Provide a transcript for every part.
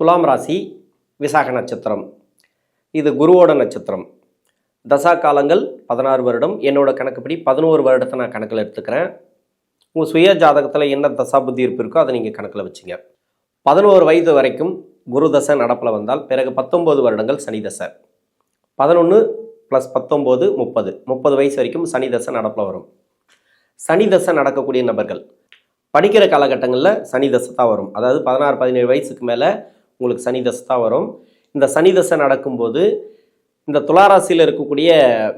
துலாம் ராசி விசாக நட்சத்திரம். இது குருவோட நட்சத்திரம். தசா காலங்கள் பதினாறு வருடம். என்னோட கணக்குப்படி பதினோரு வருடத்தை நான் கணக்கில் எடுத்துக்கிறேன். உங்கள் சுய ஜாதகத்தில் என்ன தசா புத்தி இருப்பு இருக்கோ அதை நீங்கள் கணக்கில் வச்சுங்க. பதினோரு வயது வரைக்கும் குரு தசை நடப்பில் வந்தால் பிறகு பத்தொம்போது வருடங்கள் சனி தசை. பதினொன்று ப்ளஸ் பத்தொம்போது முப்பது. முப்பது வயசு வரைக்கும் சனி தசை நடப்பில் வரும். சனி தசை நடக்கக்கூடிய நபர்கள். படிக்கிற காலகட்டங்களில் சனி தசை தான் வரும். அதாவது பதினாறு பதினேழு வயசுக்கு மேலே உங்களுக்கு சனி தசை தான் வரும். இந்த சனி தசை நடக்கும்போது இந்த துளாராசியில் இருக்கக்கூடிய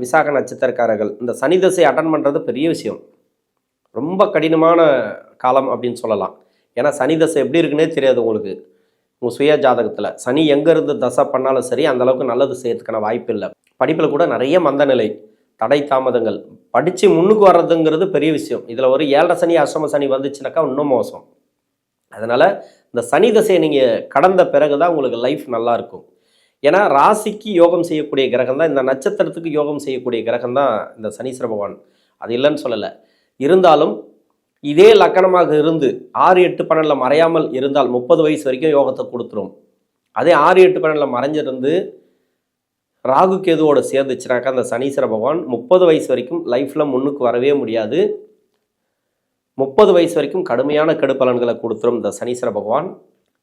விசாக நட்சத்திரக்காரர்கள் இந்த சனி தசை அட்டன் பண்ணுறது பெரிய விஷயம். ரொம்ப கடினமான காலம் அப்படின்னு சொல்லலாம். ஏன்னா சனி தசை எப்படி இருக்குன்னே தெரியாது உங்களுக்கு. உங்கள் சுய ஜாதகத்தில். சனி எங்கேருந்து தசை பண்ணாலும் சரி அந்த அளவுக்கு நல்லது செய்யறதுக்கான வாய்ப்பு இல்லை. படிப்பில் கூட நிறைய மந்தநிலை தடை தாமதங்கள். படித்து முன்னுக்கு வர்றதுங்கிறது பெரிய விஷயம். இதில் ஒரு ஏழரை சனி அஷ்டம சனி வந்துச்சுனாக்கா இன்னும் மோசம். அதனால் இந்த சனி தசையை நீங்கள் கடந்த பிறகு தான் உங்களுக்கு லைஃப் நல்லா இருக்கும் ஏன்னா ராசிக்கு யோகம் செய்யக்கூடிய கிரகம் தான் இந்த நட்சத்திரத்துக்கு யோகம் செய்யக்கூடிய கிரகம் தான் இந்த சனீஸ்வர பகவான். அது இல்லைன்னு சொல்லலை. இருந்தாலும் இதே லக்கணமாக இருந்து ஆறு எட்டு பன்னெண்டில் மறையாமல் இருந்தால் முப்பது வயசு வரைக்கும் யோகத்தை கொடுத்துரும். அதே ஆறு எட்டு பன்னெண்டில் மறைஞ்சிருந்து ராகு கேதுவோட சேர்ந்துச்சுனாக்கா அந்த சனீஸ்வர பகவான் முப்பது வயசு வரைக்கும் லைஃப்பில் முன்னுக்கு வரவே முடியாது. முப்பது வயசு வரைக்கும் கடுமையான கெடுப்பலன்களை கொடுத்துரும் இந்த சனீஸ்வர பகவான்.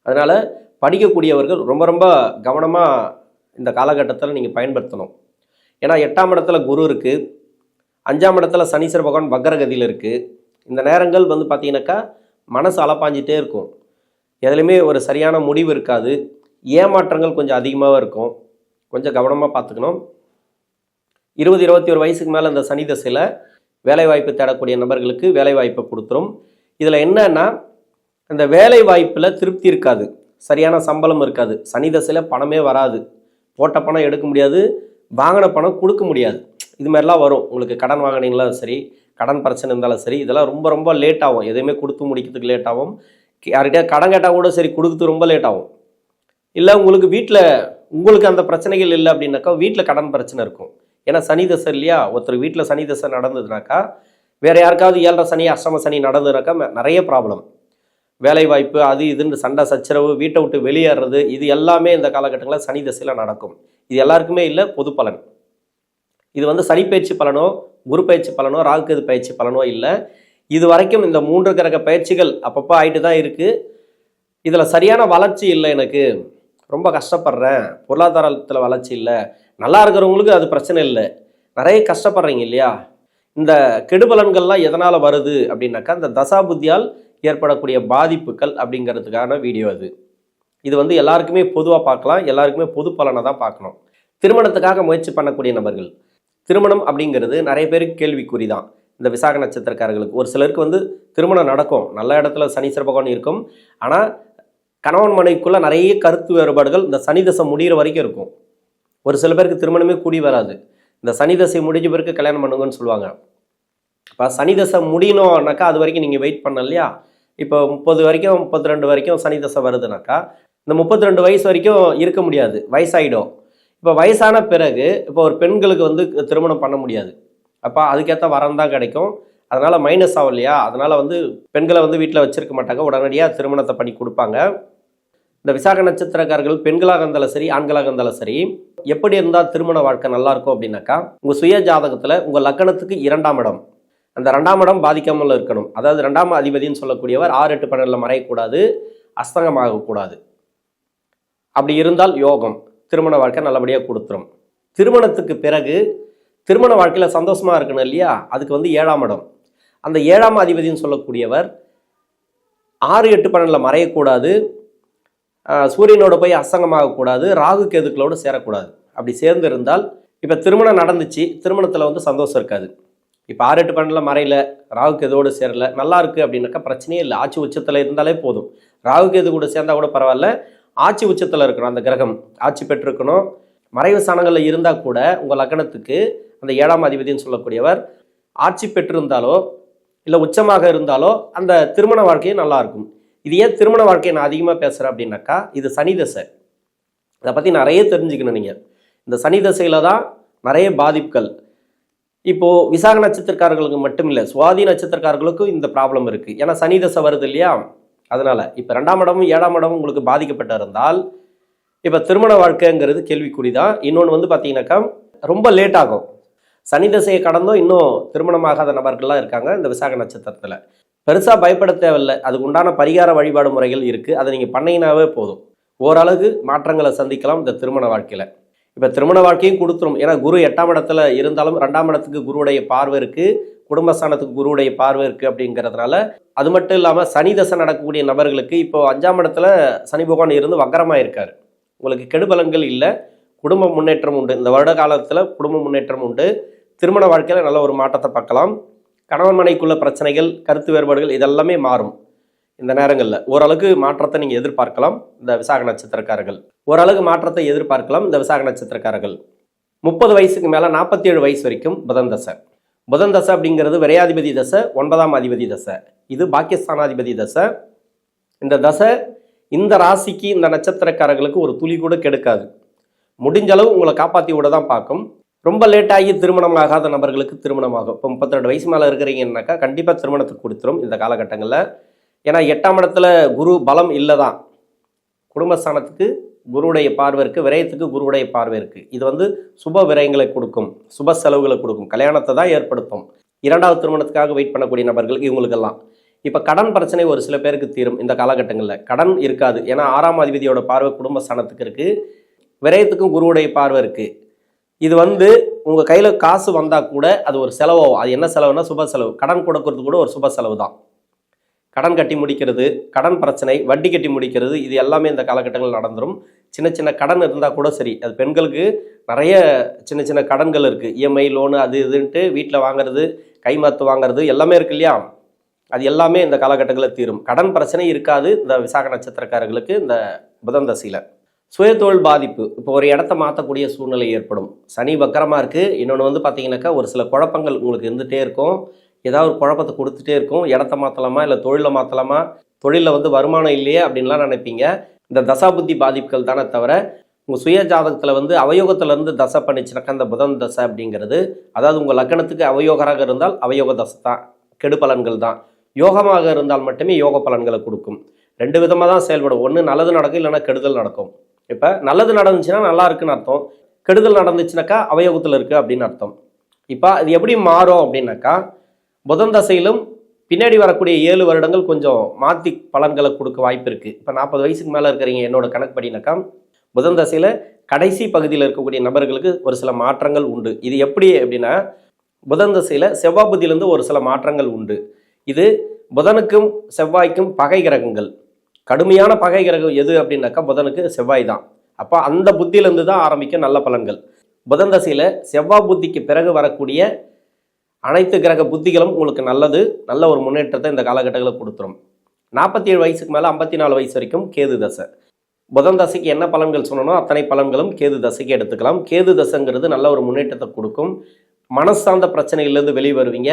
அதனால் படிக்கக்கூடியவர்கள் ரொம்ப ரொம்ப கவனமாக இந்த காலகட்டத்தில் நீங்கள் பயன்படுத்தணும். ஏன்னா எட்டாம் இடத்துல குரு இருக்குது அஞ்சாம் இடத்துல சனீஸ்வர பகவான் வக்கரகதியில் இருக்குது இந்த நேரங்கள் வந்து பார்த்தீங்கன்னாக்கா மனசு அலப்பாஞ்சிட்டே இருக்கும். எதுலையுமே ஒரு சரியான முடிவு இருக்காது. ஏமாற்றங்கள் கொஞ்சம் அதிகமாக இருக்கும். கொஞ்சம் கவனமாக பார்த்துக்கணும் இருபது இருபத்தி ஒரு வயசுக்கு மேலே இந்த சனி தசையில் வேலைவாய்ப்பு தேடக்கூடிய நபர்களுக்கு வேலைவாய்ப்பை கொடுத்துரும் இதில் என்னன்னா அந்த வேலை வாய்ப்பில் திருப்தி இருக்காது. சரியான சம்பளம் இருக்காது. சனி தசையில் பணமே வராது. போட்ட பணம் எடுக்க முடியாது. வாங்கின பணம் கொடுக்க முடியாது. இது மாதிரிலாம் வரும். உங்களுக்கு கடன் வாங்கினீங்களாம் சரி கடன் பிரச்சனை இருந்தாலும் சரி இதெல்லாம் ரொம்ப ரொம்ப லேட் ஆகும். எதையுமே கொடுத்து முடிக்கிறதுக்கு லேட் ஆகும். யார்கிட்டயா கடன் கேட்டால் கூட சரி கொடுக்குறது ரொம்ப லேட் ஆகும். இல்லை உங்களுக்கு வீட்டில் உங்களுக்கு அந்த பிரச்சனைகள் இல்லை அப்படின்னாக்கா வீட்டில் கடன் பிரச்சனை இருக்கும். ஏன்னா சனி தசை இல்லையா? ஒருத்தர் வீட்டில் சனி தசை நடந்ததுனாக்கா வேறு யாருக்காவது ஏழரை சனி அஷ்டம சனி நடந்ததுனாக்கா நிறைய ப்ராப்ளம் வேலைவாய்ப்பு அது இதுன்னு சண்டை சச்சரவு வீட்டை விட்டு வெளியேறது இது எல்லாமே இந்த காலகட்டங்களில் சனி தசையில் நடக்கும். இது எல்லாருக்குமே இல்லை பொது பலன். இது வந்து சனி பயிற்சி பலனோ குரு பயிற்சி பலனோ ராகுகேது பயிற்சி பலனோ இல்லை. இது வரைக்கும் இந்த மூன்று கிரக பயிற்சிகள் அப்பப்போ ஆகிட்டு தான் இருக்குது இதில் சரியான வளர்ச்சி இல்லை எனக்கு. ரொம்ப கஷ்டப்படுறேன். பொருளாதாரத்தில் வளர்ச்சி இல்லை. நல்லா இருக்கிறவங்களுக்கு அது பிரச்சனை இல்லை. நிறைய கஷ்டப்படுறீங்க இல்லையா? இந்த கெடுபலன்கள்லாம் எதனால் வருது அப்படின்னாக்கா இந்த தசா புத்தியால் ஏற்படக்கூடிய பாதிப்புகள் அப்படிங்கிறதுக்கான வீடியோ அது. இது வந்து எல்லாருக்குமே பொதுவாக பார்க்கலாம் எல்லாருக்குமே பொது பலனை தான் பார்க்கணும். திருமணத்துக்காக முயற்சி பண்ணக்கூடிய நபர்கள். திருமணம் அப்படிங்கிறது நிறைய பேருக்கு கேள்விக்குறி தான். இந்த விசாக நட்சத்திரக்காரர்களுக்கு. ஒரு சிலருக்கு வந்து திருமணம் நடக்கும். நல்ல இடத்துல சனீஸ்வர பகவான் இருக்கும். ஆனால் கணவன் மனைவிக்குள்ளே நிறைய கருத்து வேறுபாடுகள் இந்த சனி தசை முடிகிற வரைக்கும் இருக்கும். ஒரு சில பேருக்கு திருமணமே கூடி வராது. இந்த சனி தசை முடிஞ்ச பிறகு கல்யாணம் பண்ணுங்கன்னு சொல்லுவாங்க. இப்போ சனி தசை முடியணும்னாக்கா அது வரைக்கும் நீங்கள் வெயிட் பண்ண இல்லையா? இப்போ முப்பது வரைக்கும் முப்பத்தி ரெண்டு வரைக்கும் சனி தசை வருதுனாக்கா இந்த முப்பத்தி ரெண்டு வயசு வரைக்கும் இருக்க முடியாது. வயசாயிடும். இப்போ வயசான பிறகு இப்போ ஒரு பெண்களுக்கு வந்து திருமணம் பண்ண முடியாது. அப்போ அதுக்கேற்ற வரம் தான் கிடைக்கும். அதனால் மைனஸ் ஆகும் இல்லையா அதனால் வந்து பெண்களை வந்து வீட்டில் வச்சிருக்க மாட்டாங்க. உடனடியாக திருமணத்தை பண்ணி கொடுப்பாங்க. இந்த விசாக நட்சத்திரக்காரர்கள் பெண்களாக இருந்தாலும் சரி ஆண்களாக இருந்தாலும் சரி எப்படி இருந்தால் திருமண வாழ்க்கை நல்லா இருக்கும் அப்படின்னாக்கா உங்கள் சுய ஜாதகத்தில் உங்கள் லக்கணத்துக்கு இரண்டாம் இடம். அந்த ரெண்டாம் இடம் பாதிக்காமல் இருக்கணும். அதாவது ரெண்டாம் அதிபதின்னு சொல்லக்கூடியவர் ஆறு எட்டு பன்னெண்டில் மறையக்கூடாது அஸ்தங்கமாகக்கூடாது அப்படி இருந்தால் யோகம் திருமண வாழ்க்கை நல்லபடியாக கொடுத்துரும். திருமணத்துக்கு பிறகு திருமண வாழ்க்கையில் சந்தோஷமாக இருக்கணும் இல்லையா? அதுக்கு வந்து ஏழாம் இடம். அந்த ஏழாம் அதிபதின்னு சொல்லக்கூடியவர் ஆறு எட்டு பன்னெண்டில் மறையக்கூடாது சூரியனோட போய் அசங்கமாகக்கூடாது ராகு கேதுக்களோடு சேரக்கூடாது. அப்படி சேர்ந்து இருந்தால் இப்போ திருமணம் நடந்துச்சு திருமணத்தில் வந்து சந்தோஷம் இருக்காது. இப்போ ஆறு எட்டு பன்னெண்டில் மறையில ராகு கேதுவோடு சேரல நல்லா இருக்குது அப்படின்னாக்கா பிரச்சனையே இல்லை. ஆட்சி உச்சத்தில் இருந்தாலே போதும். ராகு கேது கூட சேர்ந்தால் கூட பரவாயில்ல. ஆட்சி உச்சத்தில் இருக்கணும் அந்த கிரகம். ஆட்சி பெற்றிருக்கணும். மறைவு ஸ்தானங்களில் இருந்தால் கூட உங்கள் லக்னத்துக்கு அந்த ஏழாம் அதிபதின்னு சொல்லக்கூடியவர் ஆட்சி பெற்றிருந்தாலோ இல்லை உச்சமாக இருந்தாலோ அந்த திருமண வாழ்க்கையும் நல்லாயிருக்கும் இது ஏன் திருமண வாழ்க்கையை நான் அதிகமாக பேசுகிறேன் அப்படின்னாக்கா இது சனி தசை. இதை பற்றி நிறைய தெரிஞ்சுக்கணும் நீங்கள் இந்த சனி தசையில் தான் நிறைய பாதிப்புகள். இப்போது விசாக நட்சத்திரக்காரர்களுக்கு மட்டும் இல்லை சுவாதி நட்சத்திரக்காரர்களுக்கும் இந்த ப்ராப்ளம் இருக்குது ஏன்னா சனி தசை வருது இல்லையா? அதனால் இப்போ ரெண்டாம் இடமும் ஏழாம் இடமும் உங்களுக்கு பாதிக்கப்பட்டு இருந்தால் இப்போ திருமண வாழ்க்கைங்கிறது கேள்விக்குறி தான். இன்னொன்று வந்து பார்த்தீங்கன்னாக்கா ரொம்ப லேட் ஆகும். சனி தசையை கடந்தும் இன்னும் திருமணமாகாத நபர்கள்லாம் இருக்காங்க இந்த விசாக நட்சத்திரத்தில். பெருசாக பயப்பட தேவையில்லை. அதுக்கு உண்டான பரிகார வழிபாடு முறைகள் இருக்குது அதை நீங்கள் பண்ணீங்கன்னாவே போதும். ஓரளவு மாற்றங்களை சந்திக்கலாம் இந்த திருமண வாழ்க்கையில். இப்போ திருமண வாழ்க்கையும் கொடுத்துரும். ஏன்னா குரு எட்டாம் இடத்துல இருந்தாலும் ரெண்டாம் இடத்துக்கு குருவுடைய பார்வை இருக்குது குடும்பஸ்தானத்துக்கு குருவுடைய பார்வை இருக்குது அப்படிங்கிறதுனால அது மட்டும் இல்லாமல் சனி தசை நடக்கக்கூடிய நபர்களுக்கு இப்போ அஞ்சாம் இடத்துல சனி பகவான் இருந்து வக்கரமாக இருக்கார் உங்களுக்கு கெடுபலங்கள் இல்லை. குடும்ப முன்னேற்றம் உண்டு. இந்த வருட காலத்தில் குடும்ப முன்னேற்றம் உண்டு. திருமண வாழ்க்கையில் நல்ல ஒரு மாற்றத்தை பார்க்கலாம். கணவன் மனைக்குள்ள பிரச்சனைகள் கருத்து வேறுபாடுகள் இதெல்லாமே மாறும் இந்த நேரங்களில். ஓரளவுக்கு மாற்றத்தை நீங்கள் எதிர்பார்க்கலாம் இந்த விசாக நட்சத்திரக்காரர்கள். ஓரளவுக்கு மாற்றத்தை எதிர்பார்க்கலாம் இந்த விசாக நட்சத்திரக்காரர்கள். முப்பது வயசுக்கு மேலே நாற்பத்தி ஏழு வயசு வரைக்கும் புதன் தசை. புதன் தசை அப்படிங்கிறது விரையாதிபதி தசை ஒன்பதாம் அதிபதி தசை. இது பாகிஸ்தானாதிபதி தசை. இந்த தசை இந்த ராசிக்கு இந்த நட்சத்திரக்காரர்களுக்கு ஒரு துளி கூட கெடுக்காது. முடிஞ்ச அளவு உங்களை காப்பாற்றி விட தான் பார்க்கும். ரொம்ப லேட்டாகி திருமணம் ஆகாத நபர்களுக்கு திருமணம் ஆகும் இப்போ முப்பத்திரெண்டு வயசு மேலே இருக்கிறீங்கன்னாக்கா கண்டிப்பாக திருமணத்துக்கு கொடுத்துரும் இந்த காலகட்டங்களில். ஏன்னா எட்டாம் இடத்துல குரு பலம் இல்லை தான் குடும்பஸ்தானத்துக்கு குருவுடைய பார்வை இருக்குது விரயத்துக்கு குருவுடைய பார்வை இருக்குது இது வந்து சுப விரயங்களை கொடுக்கும் சுப செலவுகளை கொடுக்கும் கல்யாணத்தை தான் ஏற்படுத்தும். இரண்டாவது திருமணத்துக்காக வெயிட் பண்ணக்கூடிய நபர்களுக்கு இவங்களுக்கெல்லாம். இப்போ கடன் பிரச்சனை ஒரு சில பேருக்கு தீரும் இந்த காலகட்டங்களில். கடன் இருக்காது. ஏன்னா ஆறாம் அதிபதியோட பார்வை குடும்பஸ்தானத்துக்கு இருக்குது விரயத்துக்கும் குருவுடைய பார்வை இருக்குது இது வந்து உங்கள் கையில் காசு வந்தால் கூட அது ஒரு செலவாகும் அது என்ன செலவுனா சுப செலவு. கடன் கொடுக்கறது கூட ஒரு சுப செலவு தான் கடன் கட்டி முடிக்கிறது கடன் பிரச்சனை வட்டி கட்டி முடிக்கிறது இது எல்லாமே இந்த காலகட்டங்களில் நடந்துடும் சின்ன சின்ன கடன் இருந்தால் கூட சரி. அது பெண்களுக்கு நிறைய சின்ன சின்ன கடன்கள் இருக்குது இஎம்ஐ லோனு அது இதுன்ட்டு வீட்டில் வாங்குறது கைமாத்து வாங்குறது எல்லாமே இருக்கு இல்லையா? அது எல்லாமே இந்த காலகட்டங்களில் தீரும். கடன் பிரச்சனை இருக்காது இந்த விசாக நட்சத்திரக்காரர்களுக்கு இந்த புதன் தசையில். சுயதொழில் பாதிப்பு. இப்போ ஒரு இடத்த மாற்றக்கூடிய சூழ்நிலை ஏற்படும். சனி வக்கரமாக இருக்குது இன்னொன்று வந்து பார்த்தீங்கன்னாக்கா ஒரு சில குழப்பங்கள் உங்களுக்கு இருந்துகிட்டே இருக்கும். ஏதாவது ஒரு குழப்பத்தை கொடுத்துட்டே இருக்கும். இடத்த மாற்றலாமா இல்லை தொழிலை மாற்றலாமா தொழிலில் வந்து வருமானம் இல்லையே அப்படின்லாம் நினைப்பீங்க. இந்த தசாபுத்தி பாதிப்புகள் தானே தவிர உங்கள் சுய ஜாதகத்தில் வந்து அவயோகத்திலேருந்து தசை பண்ணிச்சுனாக்கா அந்த புதன் தசை அப்படிங்கிறது அதாவது உங்கள் லக்கணத்துக்கு அவயோகராக இருந்தால் அவயோக தசை தான். கெடு பலன்கள் தான். யோகமாக இருந்தால் மட்டுமே யோக பலன்களை கொடுக்கும். ரெண்டு விதமாக தான் செயல்படும். ஒன்று நல்லது நடக்கும் இல்லைன்னா கெடுதல் நடக்கும். இப்போ நல்லது நடந்துச்சுன்னா நல்லா இருக்குன்னு அர்த்தம். கெடுதல் நடந்துச்சுனாக்கா அவயோகத்தில் இருக்குது அப்படின்னு அர்த்தம். இப்போ அது எப்படி மாறும் அப்படின்னாக்கா புதன் தசையிலும் பின்னாடி வரக்கூடிய ஏழு வருடங்கள் கொஞ்சம் மாற்றி பலன்களை கொடுக்க வாய்ப்பு இருக்குது இப்போ நாற்பது வயசுக்கு மேலே இருக்கிறீங்க என்னோட கணக்குப்படினாக்கா புதன் தசையில் கடைசி பகுதியில் இருக்கக்கூடிய நபர்களுக்கு ஒரு சில மாற்றங்கள் உண்டு. இது எப்படி அப்படின்னா புதன் தசையில் செவ்வாய் புதியிலேருந்து ஒரு சில மாற்றங்கள் உண்டு. இது புதனுக்கும் செவ்வாய்க்கும் பகை கிரகங்கள். கடுமையான பகை கிரகம் எது அப்படின்னாக்கா புதனுக்கு செவ்வாய் தான். அப்போ அந்த புத்தியிலேருந்து தான் ஆரம்பிக்கும் நல்ல பலன்கள். புதன் தசையில் செவ்வாய் புத்திக்கு பிறகு வரக்கூடிய அனைத்து கிரக புத்திகளும் உங்களுக்கு நல்லது நல்ல ஒரு முன்னேற்றத்தை இந்த காலகட்டங்களில் கொடுத்துரும். நாற்பத்தி ஏழு வயசுக்கு மேலே ஐம்பத்தி நாலு வயசு வரைக்கும் கேது தசை. புதன் தசைக்கு என்ன பலன்கள் சொன்னனோ அத்தனை பலன்களும் கேது தசைக்கு எடுத்துக்கலாம். கேது தசைங்கிறது நல்ல ஒரு முன்னேற்றத்தை கொடுக்கும். மனசார்ந்த பிரச்சனைகள்லேருந்து வெளியே வருவீங்க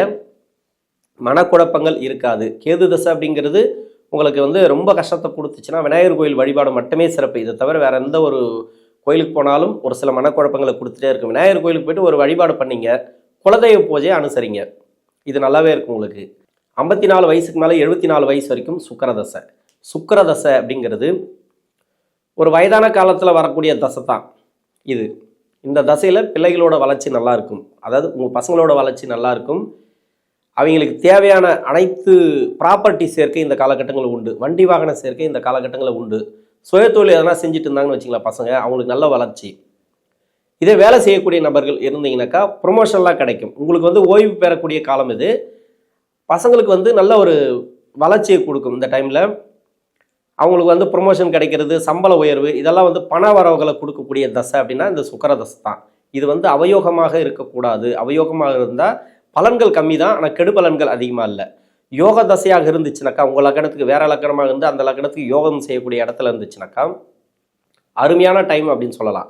மனக்குழப்பங்கள் இருக்காது. கேது தசை அப்படிங்கிறது உங்களுக்கு வந்து ரொம்ப கஷ்டத்தை கொடுத்துச்சுன்னா விநாயகர் கோயில் வழிபாடு மட்டுமே சிறப்பு. இதை தவிர வேறு எந்த ஒரு கோயிலுக்கு போனாலும் ஒரு சில மனக்குழப்பங்களை கொடுத்துட்டே இருக்கும். விநாயகர் கோயிலுக்கு போயிட்டு ஒரு வழிபாடு பண்ணீங்க குலதெய்வ பூஜையை அனுசரிங்க. இது நல்லாவே இருக்கும் உங்களுக்கு. ஐம்பத்தி நாலு வயசுக்கு மேலே எழுபத்தி நாலு வயசு வரைக்கும் சுக்கரதசை. சுக்கரதசை அப்படிங்கிறது ஒரு வயதான காலத்தில் வரக்கூடிய தசை தான் இது. இந்த தசையில் பிள்ளைகளோட வளர்ச்சி நல்லாயிருக்கும் அதாவது உங்கள் பசங்களோட வளர்ச்சி நல்லாயிருக்கும் அவங்களுக்கு தேவையான அனைத்து ப்ராப்பர்ட்டி சேர்க்கை இந்த காலகட்டங்களில் உண்டு. வண்டி வாகன சேர்க்கை இந்த காலகட்டங்களில் உண்டு. சுயதொழில் எதனா செஞ்சுட்டு இருந்தாங்கன்னு வச்சுங்களேன் பசங்க அவங்களுக்கு நல்ல வளர்ச்சி. இதே வேலை செய்யக்கூடிய நபர்கள் இருந்தீங்கன்னாக்கா ப்ரொமோஷன்லாம் கிடைக்கும். உங்களுக்கு வந்து ஓய்வு பெறக்கூடிய காலம் இது. பசங்களுக்கு வந்து நல்ல ஒரு வளர்ச்சியை கொடுக்கும் இந்த டைமில் அவங்களுக்கு வந்து ப்ரொமோஷன் கிடைக்கிறது சம்பள உயர்வு இதெல்லாம் வந்து பண வரவுகளை கொடுக்கக்கூடிய தசை அப்படின்னா இந்த சுக்கர தசை தான். இது வந்து அவயோகமாக இருக்கக்கூடாது. அவயோகமாக இருந்தால் பலன்கள் கம்மி தான் ஆனால் கெடு பலன்கள் அதிகமாக இல்லை. யோக தசையாக இருந்துச்சுனாக்கா உங்கள் லக்கணத்துக்கு வேறு லக்கணமாக இருந்து அந்த லக்கணத்துக்கு யோகம் செய்யக்கூடிய இடத்துல இருந்துச்சுனாக்கா அருமையான டைம் அப்படின்னு சொல்லலாம்.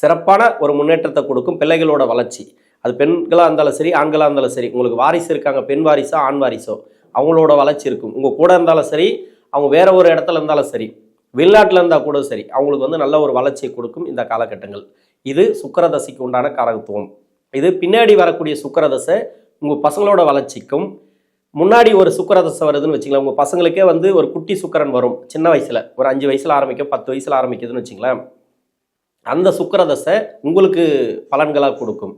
சிறப்பான ஒரு முன்னேற்றத்தை கொடுக்கும் பிள்ளைகளோட வளர்ச்சி. அது பெண்களாக இருந்தாலும் சரி ஆண்களாக இருந்தாலும் சரி உங்களுக்கு வாரிசு இருக்காங்க பெண் வாரிசோ ஆண் வாரிசோ அவங்களோட வளர்ச்சி இருக்கும். உங்கள் கூட இருந்தாலும் சரி அவங்க வேற ஒரு இடத்துல இருந்தாலும் சரி வெளிநாட்டில் இருந்தால் கூட சரி அவங்களுக்கு வந்து நல்ல ஒரு வளர்ச்சியை கொடுக்கும் இந்த காலகட்டங்கள். இது சுக்கரதசைக்கு உண்டான காரகத்துவம். இது பின்னாடி வரக்கூடிய சுக்கரதசை உங்கள் பசங்களோட வளர்ச்சிக்கும் முன்னாடி ஒரு சுக்கரதசை வருதுன்னு வச்சுங்களேன் உங்கள் பசங்களுக்கே வந்து ஒரு குட்டி சுக்கரன் வரும். சின்ன வயசில். ஒரு அஞ்சு வயசில் ஆரம்பிக்கும் பத்து வயசில் ஆரம்பிக்குதுன்னு வச்சுங்களேன் அந்த சுக்கரதசை உங்களுக்கு பலன்களாக கொடுக்கும்.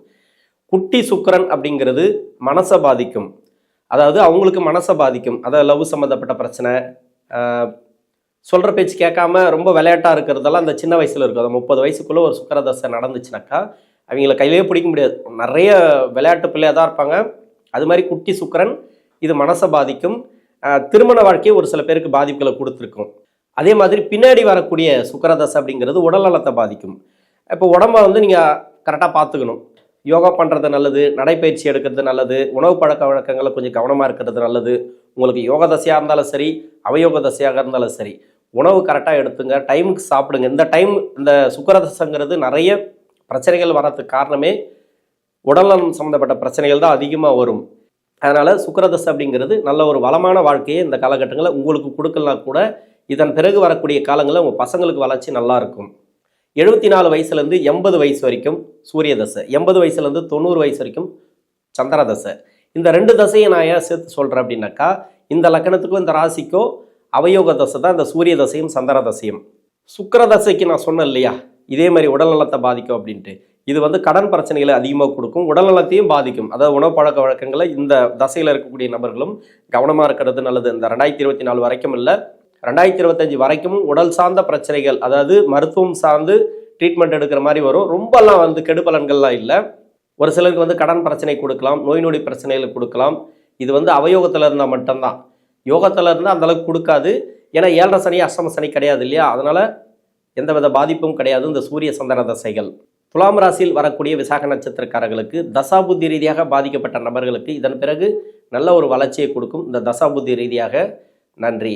குட்டி சுக்கிரன் அப்படிங்கிறது மனசை பாதிக்கும். அதாவது அவங்களுக்கு மனசை பாதிக்கும். அதாவது லவ் சம்மந்தப்பட்ட பிரச்சனை சொல்கிற பேச்சு கேட்காம ரொம்ப விளையாட்டாக இருக்கிறதெல்லாம் அந்த சின்ன வயசில் இருக்கும். அந்த முப்பது வயசுக்குள்ளே ஒரு சுக்கரதசை நடந்துச்சுனாக்கா அவங்கள கையிலேயே பிடிக்க முடியாது. நிறைய விளையாட்டு பிள்ளையாக தான் இருப்பாங்க. அது மாதிரி குட்டி சுக்கரன் இது மனசை பாதிக்கும். திருமண வாழ்க்கையை ஒரு சில பேருக்கு பாதிப்புகளை கொடுத்துருக்கும். அதே மாதிரி பின்னாடி வரக்கூடிய சுக்கரதசை அப்படிங்கிறது உடல் நலத்தை பாதிக்கும். இப்போ உடம்ப வந்து நீங்கள் கரெக்டாக பார்த்துக்கணும். யோகா பண்ணுறது நல்லது நடைப்பயிற்சி எடுக்கிறது நல்லது உணவு பழக்க வழக்கங்களை கொஞ்சம் கவனமாக இருக்கிறது நல்லது. உங்களுக்கு யோக தசையாக இருந்தாலும் சரி அவயோக தசையாக இருந்தாலும் சரி உணவு கரெக்டாக எடுத்துங்க டைமுக்கு சாப்பிடுங்க. இந்த டைம் இந்த சுக்கரதசைங்கிறது நிறைய பிரச்சனைகள் வர்றதுக்கு காரணமே உடல்நலம் சம்மந்தப்பட்ட பிரச்சனைகள் தான் அதிகமாக வரும். அதனால் சுக்கரதசை அப்படிங்கிறது நல்ல ஒரு வளமான வாழ்க்கையை இந்த காலகட்டங்களில் உங்களுக்கு கொடுக்கலாம் கூட இதன் பிறகு வரக்கூடிய காலங்களில் உங்கள் பசங்களுக்கு வளர்ச்சி நல்லாயிருக்கும் எழுபத்தி நாலு வயசுலேருந்து எண்பது வயசு வரைக்கும் சூரிய தசை எண்பது வயசுலேருந்து தொண்ணூறு வயசு வரைக்கும் சந்திர தசை இந்த ரெண்டு தசையை நான் ஏன் சேர்த்து சொல்கிறேன் அப்படின்னாக்கா இந்த லக்கணத்துக்கும் இந்த ராசிக்கோ அவயோக தசை தான் இந்த சூரிய தசையும் சந்திர தசையும் சுக்கர தசைக்கு நான் சொன்னேன் இல்லையா? இதே மாதிரி உடல்நலத்தை பாதிக்கும் அப்படின்ட்டு. இது வந்து கடன் பிரச்சனைகளை அதிகமாக கொடுக்கும். உடல்நலத்தையும் பாதிக்கும். அதாவது உணவு பழக்க வழக்கங்களை இந்த தசையில் இருக்கக்கூடிய நபர்களும் கவனமாக இருக்கிறது நல்லது. இந்த ரெண்டாயிரத்தி இருபத்தி நாலு வரைக்கும் இல்லை. ரெண்டாயிரத்தி இருபத்தஞ்சு வரைக்கும் உடல் சார்ந்த பிரச்சனைகள் அதாவது மருத்துவம் சார்ந்து ட்ரீட்மெண்ட் எடுக்கிற மாதிரி வரும். ரொம்பலாம் வந்து கெடுபலன்கள்லாம் இல்லை. ஒரு சிலருக்கு வந்து கடன் பிரச்சனை கொடுக்கலாம் நோய் நொடி பிரச்சனைகள் கொடுக்கலாம். இது வந்து அவயோகத்தில் இருந்தால் மட்டும்தான். யோகத்தில் இருந்தால் அந்த அளவுக்கு கொடுக்காது. ஏன்னா ஏழரை சனி அஷ்டம சனி கிடையாது இல்லையா? அதனால் எந்தவித பாதிப்பும் கிடையாது. இந்த சூரிய சந்திர தசைகள். துலாம் ராசியில் வரக்கூடிய விசாக நட்சத்திரக்காரர்களுக்கு தசாபுத்தி ரீதியாக பாதிக்கப்பட்ட நபர்களுக்கு இதன் பிறகு நல்ல ஒரு வளர்ச்சியை கொடுக்கும். இந்த தசாபுத்தி ரீதியாக நன்றி.